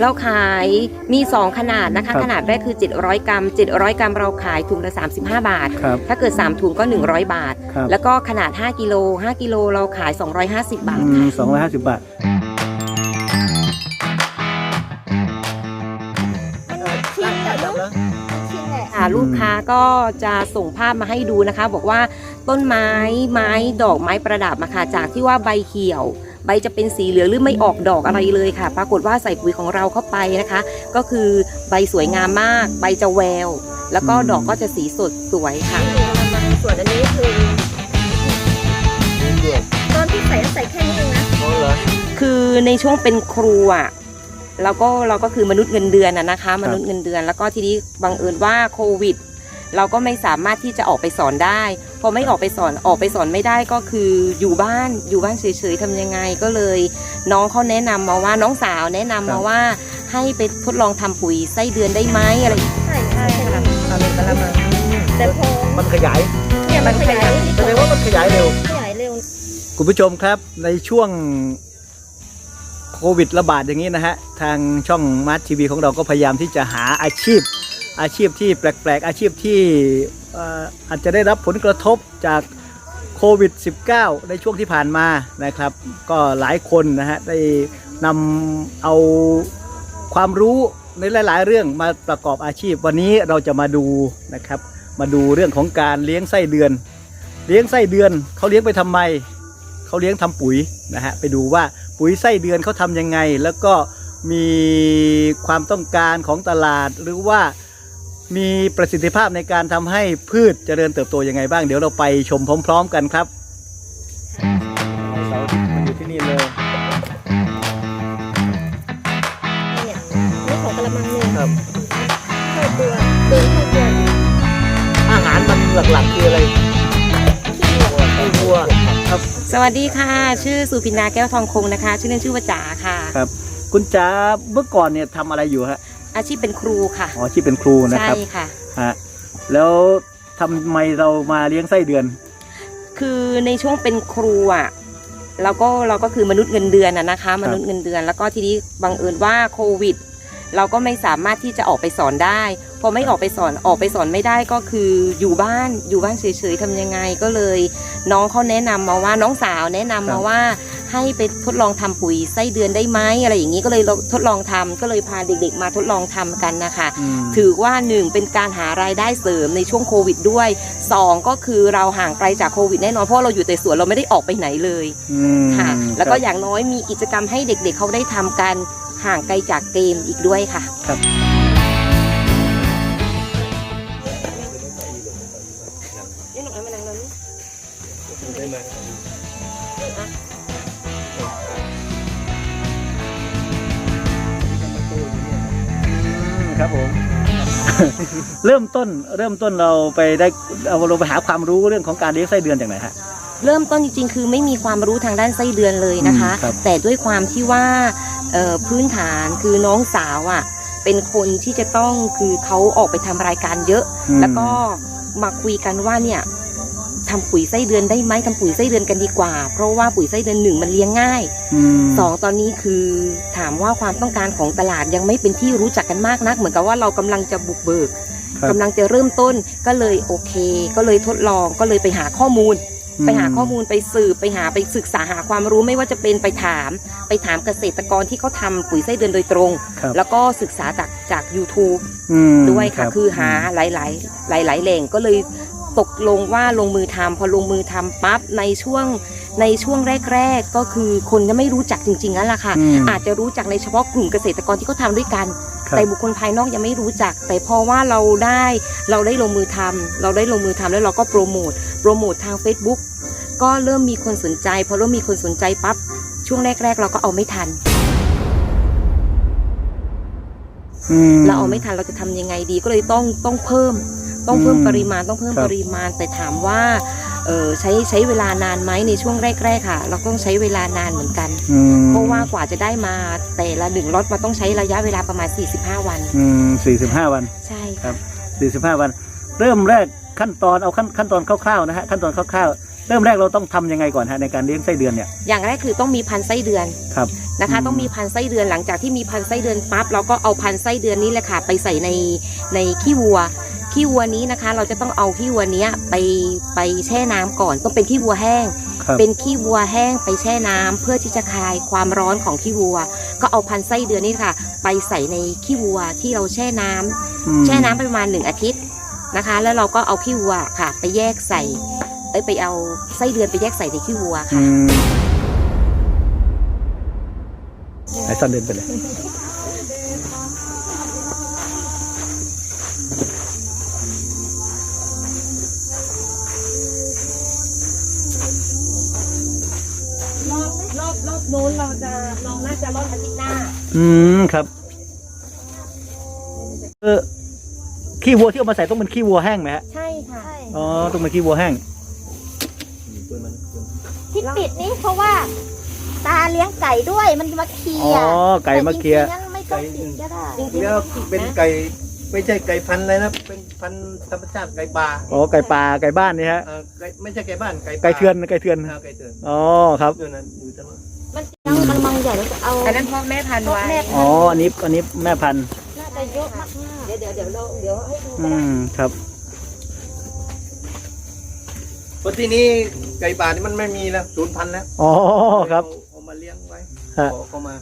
เราขายมี 2 ขนาดนะครัคะบขนาดแรกคือ 700 กรัม 700 กรัมเราขายถุงละ35 บาท ครับ ถ้าเกิด 3 ถุงก็ 100 บาท ครับ แล้วก็ขนาด 5 กิโล 5 กิโลเราขาย 250 บาทอืมค่ะ สองร้อยห้าสิบบาทชินแต่ลูกชินแหละค่ะลูกค้าก็จะส่งภาพมาให้ดูนะคะ บอกว่าต้นไม้ไม้ดอกไม้ประดับมาค่ะจากที่ว่าใบเขียว ใบจะเป็นสีเหลืองหรือไม่ออกดอกอะไรเลยค่ะ ปรากฏว่าใส่ปุ๋ยของเราเข้าไปนะคะ ก็คือใบสวยงามมาก ใบจะแวว แล้วก็อืมดอกก็จะสีสดสวยค่ะ ส่วนอันนี้คือตอนที่ใส่ก็ใส่แค่นี้เองนะคือในช่วงเป็นครูอะเราก็เราก็คือมนุษย์เงินเดือนอะนะคะ มนุษย์เงินเดือน แล้วก็ทีนี้บังเอิญว่าโควิด เราก็ไม่สามารถที่จะออกไปสอนได้ พอไม่ออกไปสอนออกไปสอนไม่ได้ก็คืออยู่บ้านอยู่บ้านเฉยๆทำยังไงก็เลย น้องเขาแนะนำมาว่าน้องสาวแนะนำมาว่าให้ไปทดลองทำปุ๋ยไส้เดือนได้ไหมอะไรใช่ใช่ค่ะเอาเลยกระมังแต่พอมันขยายเนี่ยมันขยายแสดงว่ามันขยายเร็วขยายเร็วคุณผู้ชมครับในช่วงโควิดระบาดอย่างนี้นะฮะ ทางช่องมาร์ททีวีของเราก็พยายามที่จะหาอาชีพ อาชีพที่แปลกๆ อาชีพที่เอ่ออาจจะได้รับผลกระทบจากโควิด -19 ในช่วงที่ผ่านมานะครับ ก็หลายคนนะฮะได้นำเอาความรู้ในหลาย ๆ เรื่องมาประกอบอาชีพ วันนี้เราจะมาดูนะครับ มาดูเรื่องของการเลี้ยงไส้เดือน เลี้ยงไส้เดือนเขาเลี้ยงไปทำไมเขาเลี้ยงทำปุ๋ยนะฮะไปดูว่าปุ๋ยไส้เดือนเขาทำยังไง แล้วก็มีความต้องการของตลาดหรือว่า มีประสิทธิภาพในการทำให้พืชเจริญเติบโตยังไงบ้าง เดี๋ยวเราไปชมพร้อม ๆ กันครับเสามันอยู่ที่นี่เลย เนี่ยนี่ของกระมังหนึ่งครับ เข้าตัวเดินเข้าตัวอาหารมันหลักๆคืออะไรขี้วัวไอ้วัวครับสวัสดีค่ะ ชื่อสุพินาแก้วทองคงนะคะ ชื่อเล่นชื่อว่าจ๋าค่ะ ครับ คุณจ๋าเมื่อก่อนเนี่ยทำอะไรอยู่ฮะ อาชีพเป็นครูค่ะอ๋อที่เป็นครูนะใช่ครับค่ะฮะแล้วทำไมเรามาเลี้ยงไส้เดือน คือในช่วงเป็นครูอะเราก็เราก็คือมนุษย์เงินเดือนอะนะคะ มนุษย์เงินเดือน แล้วก็ทีนี้บังเอิญว่าโควิด เราก็ไม่สามารถที่จะออกไปสอนได้พอไม่ออกไปสอนออกไปสอนไม่ได้ก็คืออยู่บ้านอยู่บ้านเฉยๆทำยังไงก็เลย น้องเขาแนะนำมาว่าน้องสาวแนะนำครัมาบว่า ให้ไปทดลองทำปุ๋ยไส้เดือนได้ไหมอะไรอย่างนี้ก็เลยเราทดลองทำก็เลยพาเด็กๆ มาทดลองทำกันนะคะอืมถือว่า1เป็นการหารายได้เสริมในช่วงโควิดด้วย2ก็คือเราห่างไกลจากโควิดแน่นอนเพราะเราอยู่แต่สวนเราไม่ได้ออกไปไหนเลยอืมค่ะ แล้วก็ครับอย่างน้อยมีกิจกรรมให้เด็กๆเขาได้ทำกันห่างไกลจากเกมอีกด้วยค่ะครับ ครับผม เริ่มต้นเริ่มต้นเราไปได้เอาเราไปหาความรู้เรื่องของการเลี้ยงไส้เดือนจากไหนฮะ เริ่มต้นจริงๆ คือไม่มีความรู้ทางด้านไส้เดือนเลยนะคะ อืมครับ แต่ด้วยความที่ว่าเอ่อพื้นฐานคือน้องสาวอะเป็นคนที่จะต้องคือเขาออกไปทำรายการเยอะ อืมแล้วก็มาคุยกันว่าเนี่ย ทำปุ๋ยไส้เดือนได้ไหมทำปุ๋ยไส้เดือนกันดีกว่า เพราะว่าปุ๋ยไส้เดือนหนึ่งมันเลี้ยงง่ายอืมสองตอนนี้คือถามว่าความต้องการของตลาดยังไม่เป็นที่รู้จักกันมากนัก เหมือนกับว่าเรากำลังจะบุกเบิกครับกำลังจะเริ่มต้นก็เลยโอเค ก็เลยทดลองก็เลยไปหาข้อมูล ไปหาข้อมูลไปสืบไปหาไปศึกษาหาความรู้ไม่ว่าจะเป็นไปถาม ไปถามเกษตรกรที่เขาทำปุ๋ยไส้เดือนโดยตรงครับแล้วก็ศึกษาจากจาก YouTube อืมด้วยค่ะรับคือหาหลาย ๆ หลาย ๆ แหล่งก็เลย ตกลงว่าลงมือทำพอลงมือทำปั๊บในช่วงในช่วงแรก ๆ ก็คือคนจะไม่รู้จักจริงๆนั่นแหละค่ะอืมอาจจะรู้จักในเฉพาะกลุ่มเกษตรกรที่เขาทำด้วยกันครับแต่บุคคลภายนอกยังไม่รู้จัก แต่พอว่าเราได้เราได้ลงมือทำเราได้ลงมือทำแล้วเราก็โปรโมทโปรโมททาง Facebook ก็เริ่มมีคนสนใจ พอเริ่มมีคนสนใจปั๊บช่วงแรก ๆ เราก็เอาไม่ทันอืมเราเอาไม่ทันเราจะทำยังไงดีก็เลยต้องต้องเพิ่ม ต้องเพิ่มอืมปริมาณต้องเพิ่มครับปริมาณแต่ถามว่าเออใช้ใช้เวลานานไหมในช่วงแรก ๆ ค่ะ เราต้องใช้เวลานานเหมือนกันอืมเพราะว่ากว่าจะได้มาแต่ละหนึ่งล็อตมันต้องใช้ระยะเวลาประมาณ 45 วันอืมสี่สิบห้าวันใช่ครัค่ะบสี่สิบห้าวัน เริ่มแรกขั้นตอนเอาขั้นขั้นตอนคร่าวๆนะฮะขั้นตอนคร่าวๆเริ่มแรกเราต้องทำยังไงก่อนฮะในการเลี้ยงไส้เดือนเนี่ย อย่างแรกคือต้องมีพันธุ์ไส้เดือนครับนะคะอืมต้องมีพันธุ์ไส้เดือนหลังจากที่มีพันธุ์ไส้เดือนปั๊บเราก็เอาพันธุ์ไส้เดือนนี้แหละค่ะไปใส่ในในขี้วัว ขี้วัวนี้นะคะ เราจะต้องเอาขี้วัวเนี้ยไปไปแช่น้ำก่อนต้องเป็นขี้วัวแห้งครับเป็นขี้วัวแห้งไปแช่น้ำเพื่อที่จะคลายความร้อนของขี้วัว ก็เอาพันธุ์ไส้เดือนนี่ค่ะ ไปใส่ในขี้วัวที่เราแช่น้ำอืมแช่น้ำไปประมาณหนึ่งอาทิตย์นะคะ แล้วเราก็เอาขี้วัวค่ะ ไปแยกใส่เอ้ยไปเอาไส้เดือนไปแยกใส่ในขี้วัวอืค่ะมไอ้ซ่อนเดินไปเลย นู้นเราจะเราน่าจะรอบอาทิตย์หน้าอืมครับเออขี้วัวที่เอามาใส่ต้องเป็นขี้วัวแห้งไหมฮะใช่ค่ะใช่อ๋อต้องเป็นขี้วัวแห้งที่ปิดนี่เพราะว่า ตาเลี้ยงไก่ด้วยมันมาเคลีอ๋ยอร์ไก่มาเคลียร์แต่จริงๆงั้นไม่ต้องปิดก็ได้จริงๆแล้วผิดเป็นนะไก่ไม่ใช่ไก่พันธุ์อะไรนะเป็นพันธุ์ธรรมชาติไก่ป่าอ๋อไก่ป่าไก่บ้านนี่ฮะเอ่อไก่ไม่ใช่ไก่บ้านไก่ป่าไก่เทือนไก่เทือนอ่าไก่เทือนอ๋อครับอยู่นั้นอยู่ตรงนั้นมันยัง มันมังใหญ่แล้วจะเอาอันนั้นพ่อแม่พันธุ์ไว้พ่อแม่อ๋ออันนี้อันนี้แม่พันธุ์น่าจะเยอะมากเดี๋ยวเดี๋ยวเดี๋ยวเราเดี๋ยวให้ดูอืก็ได้มครับเพราะที่นี้ไก่ป่านี่มันไม่มีแล้วศูนย์พันธุ์แล้วอ๋อครับเอาเอามาเลี้ยงไว้ฮะขอเข้ามา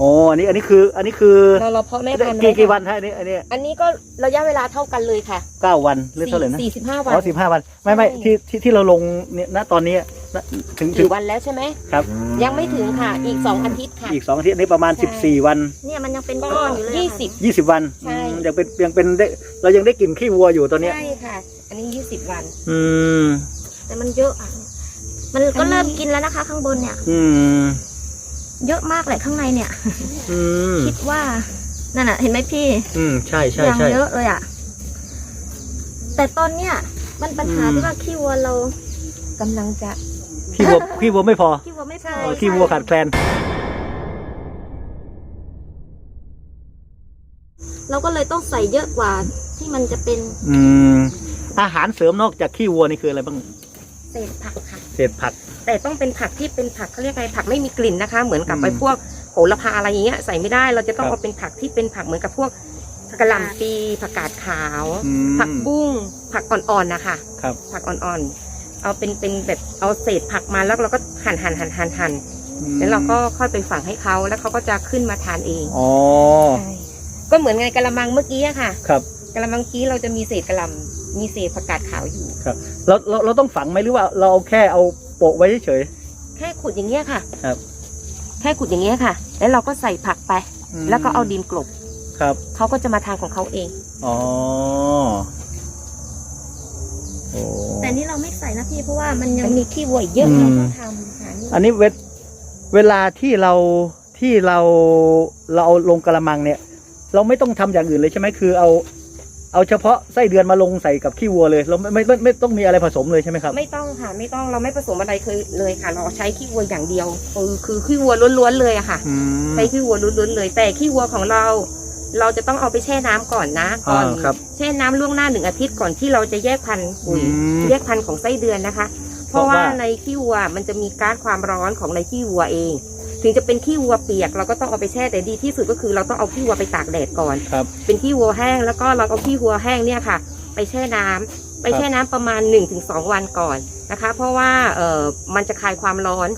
อ๋ออันนี้อันนี้คือ อันนี้คือเราเราพ่อแม่พันธุ์กี่ไว้กี่ค่ะวันฮะอันนี้อันนี้อันนี้ก็ระยะเวลาเท่ากันเลยค่ะเก้าวันหรือเท่าไหร่นะสี่สิบห้าวัอ๋อนสิบห้าวัน ไม่ไม่ใช่ที่ที่ที่เราลงเนี่ยณตอนนี้ณ ถึงถึถึงงวันแล้วใช่ไหม ครับยังไม่ถึงค่ะ อีกสองอาทิตย์ค่ะ อีกสองอาทิตย์อันนี้ประมาณ ใช่สิบสี่วัน เนี่ยมันยังเป็นก็ก้อนอยู่เลยยี่ค่ะสิบยี่สิบวันใช่ อืมยังเป็นยังเป็นได้เรายังได้กลิ่นขี้วัวอยู่ตอนเนี้ยใช่ค่ะ อันนี้ยี่สิบวัน อืมแต่มันเยอะอะ มันก็เริ่มกินแล้วนะคะ ข้างบนเนี่ย อืมเยอะมากเลยข้างในเนี่ย อืมคิดว่านั่นน่ะ เห็นไหมพี่อืมใช่ใช่อย่างใช่ เยอะเลยอะ แต่ตอนเนี้ยมันปัญหาอืม ที่ว่าขี้วัวเรากำลังจะ ขี้วัวขี้วัวไม่พอขี้วัวไม่พอเออขี้วัวขาดแคลน เราก็เลยต้องใส่เยอะกว่าที่มันจะเป็นอืม อาหารเสริมนอกจากขี้วัวนี่คืออะไรบ้าง เศษผักค่ะ เศษผัก แต่ต้องเป็นผักที่เป็นผักเขาเรียกอะไรผักไม่มีกลิ่นนะคะ เหมือนกับอืมไปพวกโหระพาอะไรอย่างเงี้ยใส่ไม่ได้เราจะต้องครับ เอาเป็นผักที่เป็นผักเหมือนกับพวกกระหล่ำปีผักกาดขาว อืม ผักบุ้งผักอ่อนๆนะคะครับ ผักอ่อนๆ เอาเป็นเป็นแบบเอาเศษผักมาแล้วเราก็หั่นหั่นหั่นหั่นหั่นอืมแล้วเราก็ค่อยไปฝังให้เขาแล้วเขาก็จะขึ้นมาทานเองอ๋อใช่ก็เหมือนไงกะละมังเมื่อกี้อะค่ะครับ กะละมังกี้เราจะมีเศษกะหล่ำมีเศษผักกาดขาวอยู่ครับเราเราเราต้องฝังไหมหรือว่าเราเอาแค่เอาโปะไว้เฉย แค่ขุดอย่างเงี้ยค่ะครับ แค่ขุดอย่างเงี้ยค่ะ แล้วเราก็ใส่ผักไป ๆมแล้วก็เอาดินกลบครับเขาก็จะมาทานของเขาเอง อ๋อโอ้แต่นี่เราไม่ใส่ นะพี่เพราะว่ามันยังมีขี้วัวเยอะอืม เราต้องทำหานี่อันนี้เวเวลาที่เราที่เราเราเอาลงกระมังเนี่ย เราไม่ต้องทำอย่างอื่นเลยใช่ไหมคือเอา เอาเฉพาะไส้เดือนมาลงใส่กับขี้วัวเลย เราไม่ไม่ไม่ไม่ต้องมีอะไรผสมเลยใช่ไหมครับ ไม่ต้องค่ะไม่ต้องเราไม่ผสมอะไรเคยเลยค่ะ เราใช้ขี้วัวอย่างเดียวคือคือขี้วัวล้วนๆเลยอะค่ะ อืม ใช้ขี้วัวล้วนๆเลย แต่ขี้วัวของเรา เราจะต้องเอาไปแช่น้ำก่อนนะก่อนอ่าครับ ช่น้ำล่วงหน้าหนึ่งอาทิตย์ก่อนที่เราจะแยกพันธุ์ปุ๋ยอืม แยกพันธุ์ของไส้เดือนนะคะ เพเพราะราะว่าว่าในขี้วัวมันจะมีก๊าซความร้อนของในขี้วัวเอง ถึงจะเป็นขี้วัวเปียก เราก็ต้องเอาไปแช่แต่ดีที่สุดก็คือเราต้องเอาขี้วัวไปตากแดดก่อน ครับ เป็นขี้วัวแห้งแล้วก็เราเอาขี้วัวแห้งเนี่ยค่ะ ไปแช่น้ำไปแช่น้ำประมาณ 1-2 วันก่อนนะคะ เพราะว่าเออมันจะคลายความร้อน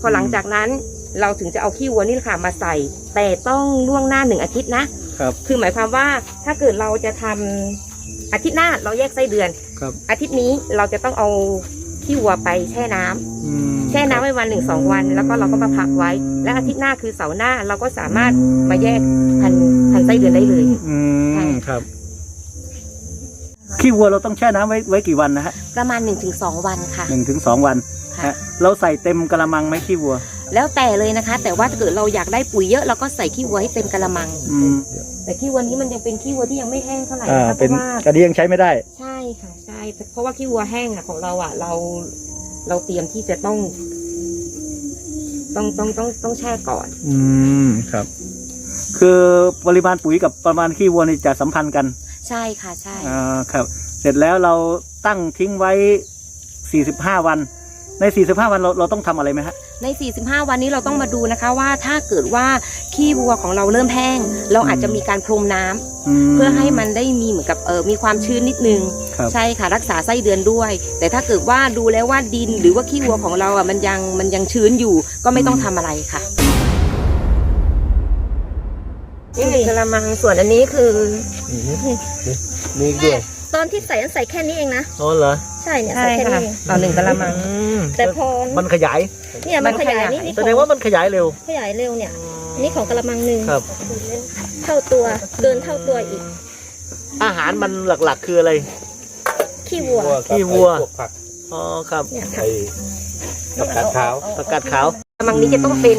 พอหลังจากนั้น เราถึงจะเอาขี้วัวนี่แหละค่ะมาใส่ แต่ต้องล่วงหน้าหนึ่งอาทิตย์นะครับ คือหมายความว่าถ้าเกิดเราจะทำอาทิตย์หน้าเราแยกไส้เดือน ครับ อาทิตย์นี้เราจะต้องเอาขี้วัวไปแช่น้ำอืมแช่น้ำไว้วันหนึ่งสองวัน แล้วก็เราก็มาพักไว้ แล้วอาทิตย์หน้าคือเสาร์หน้าเราก็สามารถมาแยกพันธุ์พันธุ์ไส้เดือนได้เลย อืใช่มครับ ขี้วัวเราต้องแช่น้ำไว้ไว้กี่วันนะฮะประมาณ1นถึงสวันค่ะหนึ่งถึงสองวันค่ะ ฮะเราใส่เต็มกระมังไหมขี้วัว แล้วแต่เลยนะคะ แต่ว่าถ้าเกิดเราอยากได้ปุ๋ยเยอะเราก็ใส่ขี้วัวให้เต็มกระมัง อืมแต่ขี้วัวนี้มันยังเป็นขี้วัวที่ยังไม่แห้งเท่าไหร่อ่านะคะเพเป็นราะว่าอันนี้ยังใช้ไม่ได้ ใช่ค่ะใช่เพราะว่าขี้วัวแห้งอะของเราอะเราเราเตรียมที่จะต้อง ต้องต้องต้องต้องแช่ก่อน อืมครับ คือปริมาณปุ๋ยกับประมาณขี้วัวนี่จะสัมพันธ์กันใช่ค่ะใช่ อ่าครับ เสร็จแล้วเราตั้งทิ้งไว้ 45 วัน ใน 45 วันเราเราต้องทำอะไรไหมฮะ ใน 45 วันนี้เราต้องมาดูนะคะว่าถ้าเกิดว่าขี้วัวของเราเริ่มแห้ง เราอาจจะมีการพรมน้ำมเพื่อให้มันได้มีเหมือนกับเออมีความชื้นนิดนึง ครับใช่ค่ะรักษาไส้เดือนด้วย แต่ถ้าเกิดว่าดูแล้วว่าดินหรือว่าขี้วัวของเราอะมันยังมันยังชื้นอยู่ก็ไม่ต้องทำอะไรค่ะ นี่คือกระมังส่วนอันนี้คือมีด้วย ตอนที่ใส่ใส่แค่นี้เองนะอ๋อเหรอใช่เนี่ยใช่ใส่แค่ค่ะนี้เองต่อหนึ่งกระมังแต่พอมันขยายเนี่ยมันมันขขยายยายนี่นี่แสดงว่ามันขยายเร็วขยายเร็วเนี่ยอันนี่ของกระมังหนึ่งครับ เท่าตัวเกินเท่าตัวอีกอาหารมันหลักๆคืออะไร ขี้วัวขี้วัว พกผักอ๋อครับเนี่ยไอ้ผักกาดขาวประกาศขาวกระมังนี้จะต้องเป็น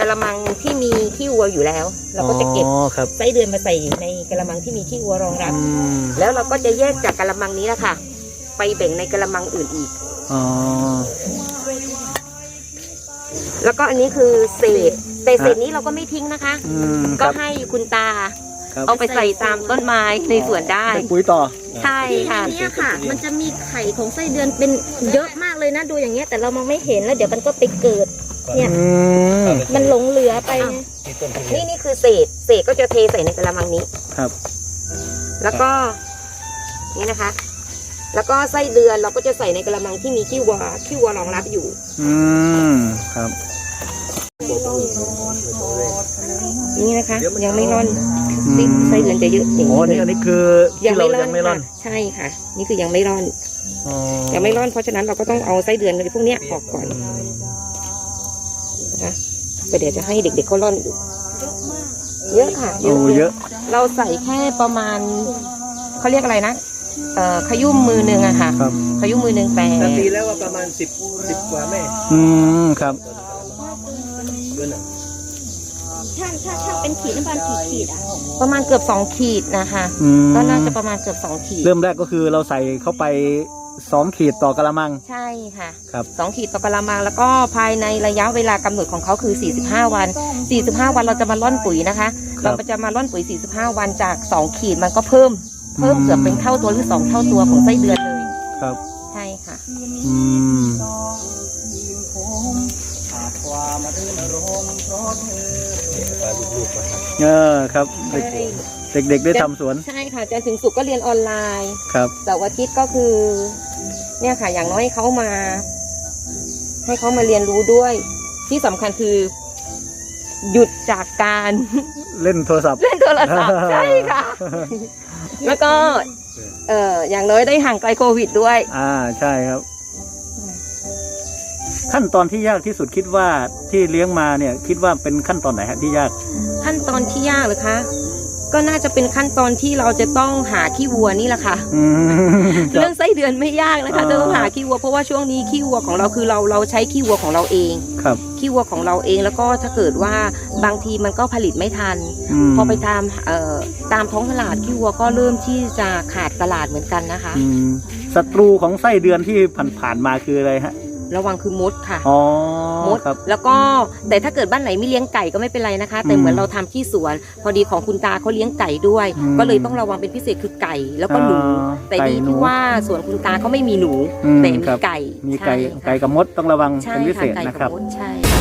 กระมังที่มีขี้วัวอยู่แล้ว เราก็จะเก็บอ๋อครับไส้เดือนมาใส่ในกระมังที่มีขี้วัวรองรับ อืมแล้วเราก็จะแยกจากกระมังนี้แหละค่ะไปแบ่งในกระมังอื่นอีก อ๋อ แล้วก็อันนี้คือเศษแต่เศษนี้เราก็ไม่ทิ้งนะคะ อืมคก็รับให้คุณตา ครับเอาไปใส่ตามต้นไม้ในสวนได้เป็นปุ๋ยต่อ ใช่ค่ะเนี่ยค่ะ มันจะมีไข่ของไส้เดือนเป็นเยอะมากเลยนะดูอย่างเงี้ยแต่เรามองไม่เห็นแล้วเดี๋ยวมันก็ไปเกิด เนี่ย อืม มันหลงเหลือไปไงที่ต้นทุเรียนี่นนี่คือเศษ เศษก็จะเทใส่ในกระมังนี้ ครับ แล้วก็นี่นะคะ แล้วก็ไส้เดือนเราก็จะใส่ในกระมังที่มีขี้วัวขี้วัวรองรับอยู่ อืม ครับ นี่นะคะ ยังไม่ร่อนนี่ไส้เดือนจะเยอะอย่างอ๋อนี้นี่อันเลยนี้คือที่เรายังไม่ร่อนค่ะใช่ค่ะ นี่คือยังไม่ร่อน อ๋อยังไม่ร่อนเพราะฉะนั้นเราก็ต้องเอาไส้เดือนอะไรพวกเนี้ยออกก่อน นะคะไปเดี๋ยวจะให้เด็กๆเขาร่อนดูเยอะค่ะโอ้เยอะ เราใส่แค่ประมาณเขาเรียกอะไรนะเอ่อขยุ่มมือหนึ่งอะค่ะครับ ขยุ่มมือหนึ่งแต่นาทีแล้วว่าประมาณสิบสิบกว่าแม่อืมครับ เดือนหนึ่งช่างช่างช่างเป็นขีดน้ำตาลขีดขีดอะประมาณเกือบสองขีดนะคะ อืมก็น่าจะประมาณเกือบสองขีดเริ่มแรกก็คือเราใส่เข้าไป สองขีดต่อกระมัง ใช่ค่ะครับสองขีดต่อกระมัง แล้วก็ภายในระยะเวลากำหนดของเขาคือ 45 วัน 45 วันเราจะมาล่อนปุ๋ยนะคะครัเราบจะมาล่อนปุ๋ย 45 วันจาก 2 ขีดมันก็เพิ่ม เพิ่มเกือบเป็นเท่าตัวหรือ 2 เท่าตัวของไส้เดือนเลย ครับ ใช่ค่ะ อืมปลาลูกๆมาครับเออครับ เด็กเด็กๆได้ทำสวนใช่ค่ะจันทร์ถึงสุกร์ก็เรียนออนไลน์ครับ เสาร์อาทิตย์ก็คือ เนี่ยค่ะ อย่างน้อยให้เขามา ให้เขามาเรียนรู้ด้วย ที่สำคัญคือ หยุดจากการ เล่นโทรศัพท์ เล่นโทรศัพท์ ใช่ค่ะ แล้วก็ เอออย่างน้อยได้ห่างไกลโควิดด้วย อ่าใช่ครับ ขั้นตอนที่ยากที่สุดคิดว่าที่เลี้ยงมาเนี่ย คิดว่าเป็นขั้นตอนไหนฮะที่ยากขั้นตอนที่ยากเลยคะ ก็น่าจะเป็นขั้นตอนที่เราจะต้องหาขี้วัวนี่แหละค่ะ อืมคเรื่รัอบงไส้เดือนไม่ยากนะคะอ่า จะต้องหาขี้วัวเพราะว่าช่วงนี้ขี้วัวของเราคือเราเราใช้ขี้วัวของเราเองครับขี้วัวของเราเองแล้วก็ถ้าเกิดว่าบางทีมันก็ผลิตไม่ทัน มพอไปตามเอ่อตามท้องตลาดขี้วัวก็เริ่มที่จะขาดตลาดเหมือนกันนะคะ อืมศัตรูของไส้เดือนที่ผ่านๆมาคืออะไรฮะ ระวังคือมดค่ะอ๋อมดครับ แล้วก็แต่ถ้าเกิดบ้านไหนไม่เลี้ยงไก่ก็ไม่เป็นไรนะคะ แต่อืมเหมือนเราทำที่สวน พอดีของคุณตาเขาเลี้ยงไก่ด้วยอืมก็เลยต้องระวังเป็นพิเศษคือไก่แล้วก็หนูอ่าแต่ไก่ดีหนูที่ว่าสวนคุณตาเขาไม่มีหนูอืมแต่คมีรับไก่มีไก่ใช่ค่ะไก่กับมดต้องระวังใช่เป็นพิเศค่ะษไก่นะคกัรับบมดใช่ค่ะ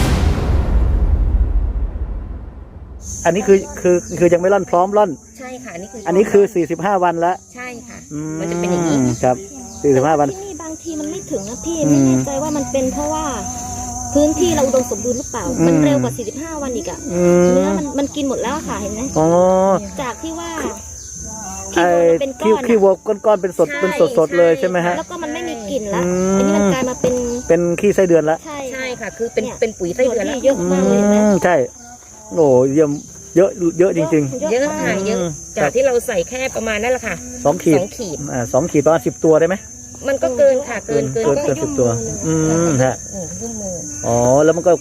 อันนี้คือคือคือยังไม่ร่อนพร้อมร่อน ใช่ค่ะนี่คืออัอันนี้คือ 45 วันละใช่ค่ะอืมันจะเป็นอย่างนี้ครับ 45 วัน ที่นี่บางทีมันไม่ถึงนะพี่อืมไม่แน่ใจว่ามันเป็นเพราะว่า พื้นที่เราอุดมสมบูรณ์หรือเปล่า อืม มันเร็วกว่า 45 วันอีกอะอืเนื้อมมันมันกินหมดแล้วอะค่ะเห็นไหมอ๋อจากที่ว่าไอ้ขี้วัวมันเป็นก้อนขี้ขี้อะ วัวก้อนๆเป็นสดใช่เป็นสดสดๆเลยใช่ไหมฮะ แล้วก็มันไม่มีกลิ่นละอืม อันนี้มันกลายมาเป็นเป็นขี้ไส้เดือนละใช่ใช่ค่ะ คือเป็นเนี่ยเป็นปุ๋ยไส้เดือนส่แล้ว ที่เยอะอืมากเลยเห็นไหมมใช่โอ้เยี่ยมเยอะเยอะจริง เยอะค่ะเยอะ อืม จากที่เราใส่แค่ประมาณนั่นแหละค่ะๆสองขีสดองขีดอ่าสองขีดประมาณสิบตัวได้ไหม มันก็เกินค่ะ เกินเกินเกินเกินสิบตัว อืมฮะหนึ่งยุ่งมืออ๋อ แล้วมันก็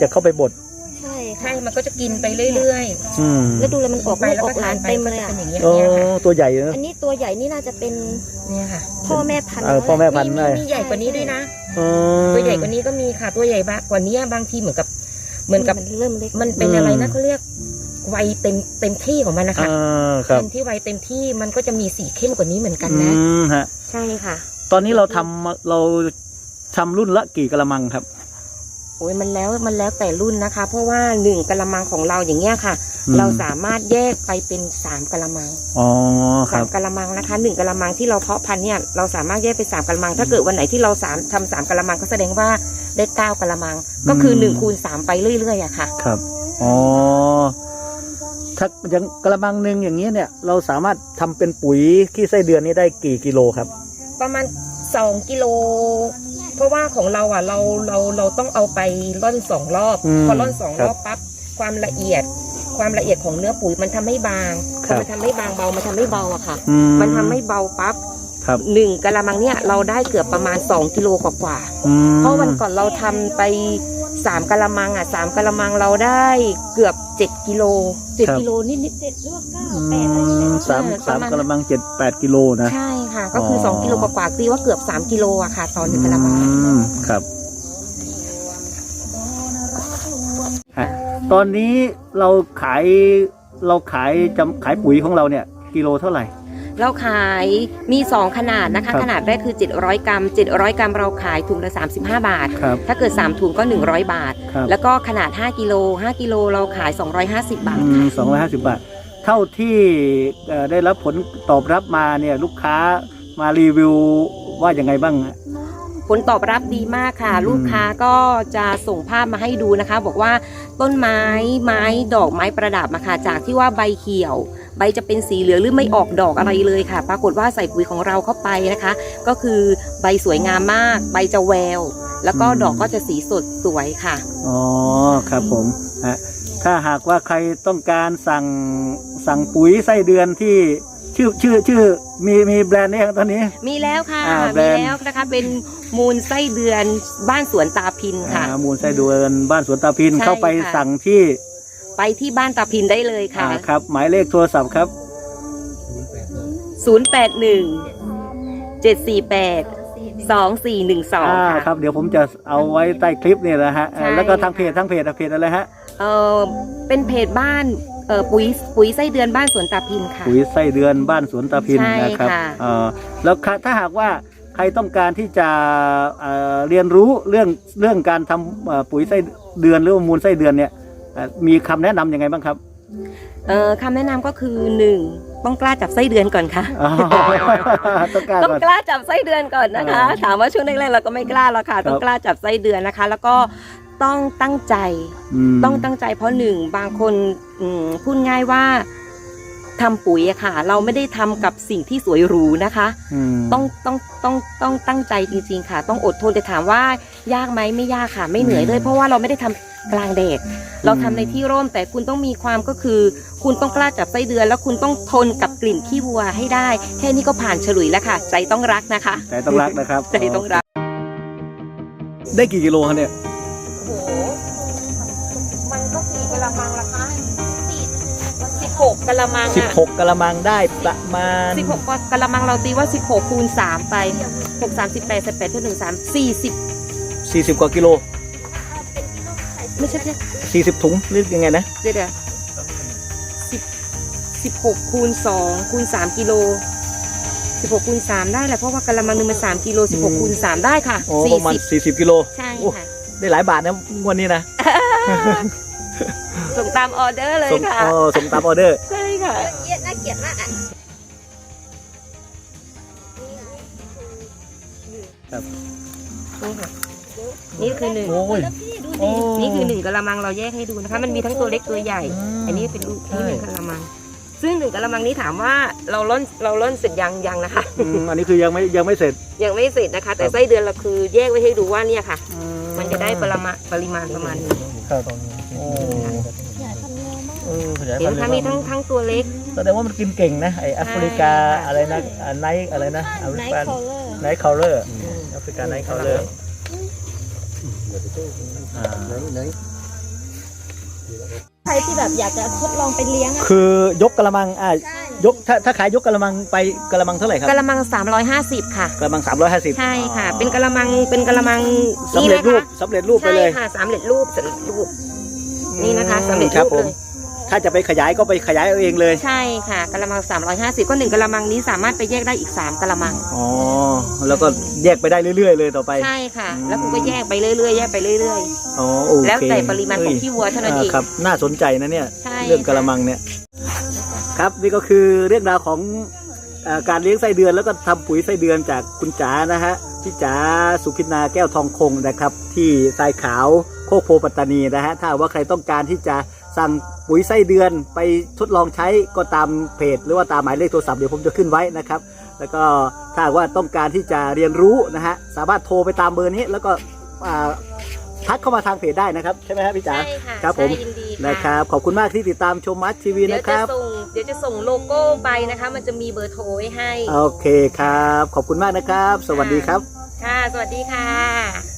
จะเข้าไปบด ใช่ใช่ค่ะมันก็จะกินไปเรื่อยอืมแล้วดูแล้วมันออกๆไปลูกแล้วอก็อกหทาลานนไปเต็มมันเลยจะอะเป็นอย่างเงี้ยโอ้เนี่ยค่ะตัวใหญ่นะอันนี้ตัวใหญ่นี่น่าจะเป็นเนี่ยค่ะพ่อแม่พันธุ์เออพ่อแม่ พันธุ์มีได้มีใหญ่กว่านี้ด้วยนะ อืม ตัวใหญ่กว่านี้ก็มีค่ะตัวใหญ่กว่านี้บางทีเหมือนกับ เหมือนกับมันเริ่มเล็กมันเป็นอืมอะไรนะเขาเรียกวัยเต็มเต็มที่ของมันนะคะอ่าครับเต็มที่วัยเต็มที่มันก็จะมีสีเข้มกว่านี้เหมือนกันอืนะ มฮะ ใช่ค่ะ ตอนนี้เราทำเราทำรุ่นละกี่กระมังครับ โอ้ยมันแล้วมันแล้วแต่รุ่นนะคะ เพราะว่าหนึ่งกะละมังของเราอย่างเงี้ยค่ะ อืม เราสามารถแยกไปเป็นสามกะละมังอ๋อคสารับ มกะละมังนะคะหนึ่งกะละมังที่เราเพาะพันธุ์เนี่ยเราสามารถแยกเป็นสามกะละมัง ถ้าเกิดวันไหนที่เราสามทำสามกะละมังก็แสดงว่าได้เก้ากะละมัง ก็คือหนึ่งคูณสามไปเรื่อยๆอะค่ะ ครับอ๋อถ้าอย่างกระมังหนึ่งอย่างนี้ยเนี่ย เราสามารถทำเป็นปุ๋ยขี้ไส้เดือนนี้ได้กี่กิโลครับ ประมาณสองกิโล เพราะว่าของเราอะเราเราเราต้องเอาไปร่อนสองรอบ อืมพอร่อนสองครัรบอบปั๊บความละเอียด ความละเอียดของเนื้อปุ๋ยมันทำให้บางคพรัอบ มันทำให้บางเบามันทำให้เบาอะค่ะ อืมันทำให้เบาปั๊บครับหนึ่งกะละมังเนี่ยเราได้เกือบประมาณ2กิโลกว่าๆ อืม เพราะวันก่อนเราทำไปสามกะละมังอะสามกะละมังเราได้เกือบ เจ็ดกิโลเจ็ดกิโลนิดนิดเจ็ดหรือว่าเก้าอืแปดอะไรอย่างเงี้ยมสามเออสามประมาณกระมังเจ็ดแปดกิโลนะ ใช่ค่ะ ก็คือออ สองกิโลกว่าๆตีว่าเกือบสามกิโลอะค่ะตอนหนึ่งกะละมัง อืมครับอะตอนนี้เราขายเราขายจำขายปุ๋ยของเราเนี่ย กิโลเท่าไหร่ เราขายมี 2 ขนาดนะคะ ครับขนาดแรกคือ 700 กรัม 700 กรัมเราขายถุงละ 35 บาท ครับ ถ้าเกิด 3 ถุงก็ 100 บาท ครับแล้วก็ขนาด 5 กิโล 5 กิโลเราขาย 250 บาทอืมค่ะสองร้อยห้าสิบบาท เท่าที่เอ่อได้รับผลตอบรับมาเนี่ยลูกค้ามารีวิวว่าอย่างไงบ้างฮะ ผลตอบรับดีมากค่ะ อืม ลูกค้าก็จะส่งภาพมาให้ดูนะคะ บอกว่าต้นไม้ไม้ดอกไม้ประดับมาค่ะจากที่ว่าใบเขียว ใบจะเป็นสีเหลืองหรือไม่ออกดอกอะไรเลยค่ะ ปรากฏว่าใส่ปุ๋ยของเราเข้าไปนะคะ ก็คือใบสวยงามมาก ใบจะแวว แล้วก็ดอกก็จะสีสดสวยค่ะ อ๋อครับผมฮะถ้าหากว่าใครต้องการสั่งสั่งปุ๋ยไส้เดือนที่ชื่อชื่อชื่อมีมีแบรนด์นี้ยังตอนนี้ มีแล้วค่ะอ่าแบรมีนด์แล้วนะคะเป็นมูลไส้เดือนบ้านสวนตาพินค่ะอ่ามูลไส้เดือนบ้านสวนตาพินใช่เข้าไปค่ะสั่งที่ ไปที่บ้านตาพินได้เลยค่ะ อ่าครับ หมายเลขโทรศัพท์ครับ 081 748 2412อ่าค่ะครับเดี๋ยวผมจะเอาไว้ใต้คลิปเนี่ยนะฮะใช่ แล้วก็ทางเพจทางเพจอะเพจอะไรฮะเออเป็นเพจบ้านเออปุ๋ยปุ๋ยไส้เดือนบ้านสวนตาพินค่ะ ปุ๋ยไส้เดือนบ้านสวนตาพินใช่นะครับค่ะ เอ่อแล้วค่ะถ้าหากว่าใครต้องการที่จะเอ่อเรียนรู้เรื่องเรื่องการทำเอ่อปุ๋ยไส้เดือนหรือว่ามูลไส้เดือนเนี่ย เอ่อมีคำแนะนำยังไงบ้างครับเออคำแนะนำก็คือ1ต้องกล้าจับไส้เดือนก่อนค่ะ อ๋อต้องการต้องก่อน กล้าจับไส้เดือนก่อนนะคะ เออถามว่าช่วงแรกๆเราก็ไม่กล้าหรอกค่ะครับต้องกล้าจับไส้เดือนนะคะ แล้วก็ต้องตั้งใจ ม ต้องตั้งใจเพราะหนึ่งบางคนอืมพูดง่ายว่าทำปุ๋ยอะค่ะ เราไม่ได้ทำกับสิ่งที่สวยหรูนะคะ ม ต้องต้องต้องต้องตั้งใจจริง ๆ ค่ะ ต้องอดทนแต่ถามว่ายากไหมไม่ยากค่ะ ไม่เหนื่อยเลย เพราะว่าเราไม่ได้ทำ กลางแดดเราทำในที่ร่มแต่คุณต้องมีความก็คือ คุณต้องกล้าจับไส้เดือน แล้วคุณต้องทนกับกลิ่นขี้วัวให้ได้ แค่นี้ก็ผ่านฉลุยแล้วค่ะ ใจต้องรักนะคะ ใจต้องรักนะครับ ใจต้องรัก ได้กี่กิโลครับเนี่ยโอ้โหมันก็สี่กะละมังละคะสิบหกกะละมังสิบอะหกกะละมังได้ประมาณสิบหกกะละมังเราตีว่าสิบหกคูณสามไปหกสามสิบแปดสิบแปดเท่าหนึ่งสามสี่สิบสี่สิบกว่ากิโล ไม่ใช่ไม่ใช่สี่สิบถุงหรือยังไงนะเดี๋ยวเดี๋ยวสิบสิบหกคูณสองคูณสามกิโลสิบหกคูณสามได้แหละเพราะว่ากะละมังหนึ่งมันสามกิโลสิบหกคูณสามได้ค่ะโอ้สี่ประมาณสิบสี่สิบกิโลใช่โอ้ค่ะได้หลายบาทนะงวดนี้นะส่งตามออเดอร์เลยส่งค่ะ อ๋อส่งตามออเดอร์ ใช่ค่ะ เกลียดน่าเกลียดมากอะนี่ค่ะ นี่คือหนึ่ง โอ้ย แล้วพี่ดู โอ้ดินี่คือหนึ่งกะละมังเราแยกให้ดูนะคะ มันมีทั้งตัวเล็กตัวใหญ่อันนี้เป็นลูกนี่หนึ่งกะละมัง ซึ่งหนึ่งกะละมังนี้ถามว่าเราล่อนเราล่อนเสร็จยังยังนะคะ อืมอันนี้คือยังไม่ยังไม่เสร็จ ยังไม่เสร็จนะคะ แต่ครับ ไส้เดือนเราคือแยกไว้ให้ดูว่าเนี่ยค่ะ มันจะได้ปริมาณปริมาณประมาณนี้ครับโอ้ขยายพันธุ์เร็วมากเออขยายเห็นพันไหมธุ์คะมีทั้งทั้งตัวเล็ก แสดงว่ามันกินเก่งนะไอแอฟริกาใช่ค่ะ อะไรนะอ่าไนท์อะไรนะแอฟริไนกาท์คอลเลอร์ไนท์คอลเลอร์แอฟริกาไนท์คอลเลอร์ ใครที่แบบอยากจะทดลองไปเลี้ยงอะคือยกกระมังอะใช่ยกถ้าถ้าขายยกกระมังไปกระมังเท่าไหร่ครับกะละมัง 350 ค่ะ กระมังสามร้อยห้าสิบใช่ค่ะ เป็นกะละมังเป็นกะละมังสำเร็จรูปนี่นะคะสำเร็จรูปไปเลยใช่ค่ะสำเร็จรูปสำเร็จรูปนี่นะคะสำเร็จครัรูบปผเลมย ถ้าจะไปขยายก็ไปขยายเอาเองเลย ใช่ค่ะกระมัง 350 ก็หนึ่งกระมังนี้สามารถไปแยกได้อีก 3กระมัง อ๋อ แล้วก็แยกไปได้เรื่อยๆ เลยต่อไป ใช่ค่ะอืมแล้วคุณก็แยกไปเรื่อยๆ แยกไปเรื่อยอ๋อโอเคแล้วแต่ปริมาณของขี้วัวเท่านั้นเองครับ น่าสนใจนะเนี่ยใช่เรื่องกระมังเนี่ย ครับนี่ก็คือเรื่องราวของเออการเลี้ยงไส้เดือนแล้วก็ทำปุ๋ยไส้เดือนจากคุณจ๋านะฮะพี่จ๋าสุพินาแก้วทองคงนะครับ ที่ทรายขาวโคกโพปัตตานีนะฮะถ้าว่าใครต้องการที่จะ สั่งปุ๋ยไส้เดือนไปทดลองใช้ก็ตามเพจ หรือว่าตามหมายเลขโทรศัพท์เดี๋ยวผมจะขึ้นไว้นะครับ แล้วก็ถ้าหากว่าต้องการที่จะเรียนรู้นะฮะสามารถโทรไปตามเบอร์นี้ แล้วก็อ่าทักเข้ามาทางเพจได้นะครับใช่ไหมครับพี่ๆจ๋าใช่ค่ะครับผมใช่ยินดีนะครับขอบคุณมากที่ติดตามชมมัสทีวีเดี๋ยวนะคจะรับส่งเดี๋ยวจะส่งโลโก้ไปนะคะ มันจะมีเบอร์โทรไว้ให้โอเคครับ ขอบคุณมากนะครับ สวัสดีครับค่ะ สวัสดีค่ะ